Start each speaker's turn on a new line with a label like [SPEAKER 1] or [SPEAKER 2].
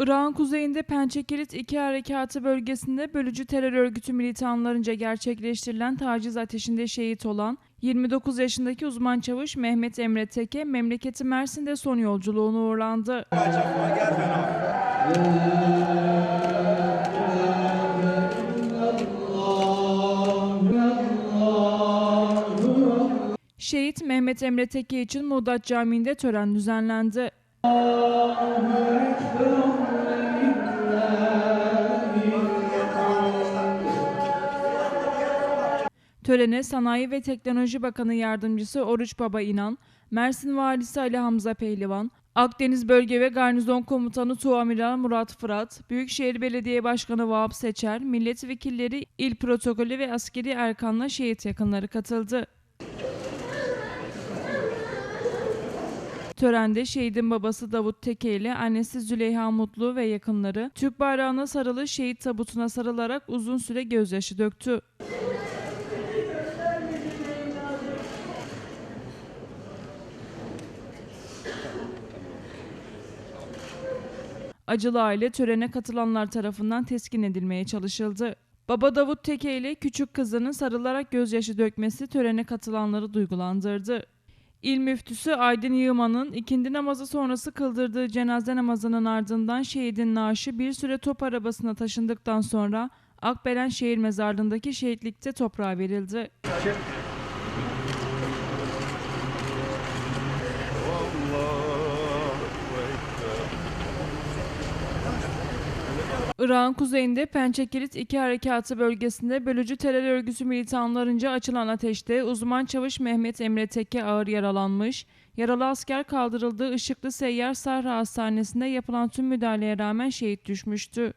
[SPEAKER 1] Irak'ın kuzeyinde Pençekilit 2 Harekatı bölgesinde bölücü terör örgütü militanlarınca gerçekleştirilen taciz ateşinde şehit olan 29 yaşındaki uzman çavuş Mehmet Emre Teke memleketi Mersin'de son yolculuğuna uğurlandı. Şehit Mehmet Emre Teke için Muğdat Camii'nde tören düzenlendi. Törene Sanayi ve Teknoloji Bakanı Yardımcısı Oruç Baba İnan, Mersin Valisi Ali Hamza Pehlivan, Akdeniz Bölge ve Garnizon Komutanı Tuamiral Murat Fırat, Büyükşehir Belediye Başkanı Vahap Seçer, milletvekilleri, il protokolü ve askeri erkanla şehit yakınları katıldı. Törende şehidin babası Davut Teke ile annesi Züleyha Mutlu ve yakınları Türk bayrağına sarılı şehit tabutuna sarılarak uzun süre gözyaşı döktü. Acılı aile törene katılanlar tarafından teskin edilmeye çalışıldı. Baba Davut Teke ile küçük kızının sarılarak gözyaşı dökmesi törene katılanları duygulandırdı. İl müftüsü Aydın Yığman'ın ikindi namazı sonrası kıldırdığı cenaze namazının ardından şehidin naaşı bir süre top arabasına taşındıktan sonra Akbelen Şehir Mezarlığı'ndaki şehitlikte toprağa verildi. Irak'ın kuzeyinde Pençekilit 2 Harekatı bölgesinde bölücü terör örgütü militanlarınca açılan ateşte uzman çavuş Mehmet Emre Tekke ağır yaralanmış. Yaralı asker kaldırıldığı Işıklı Seyyar Sahra Hastanesi'nde yapılan tüm müdahaleye rağmen şehit düşmüştü.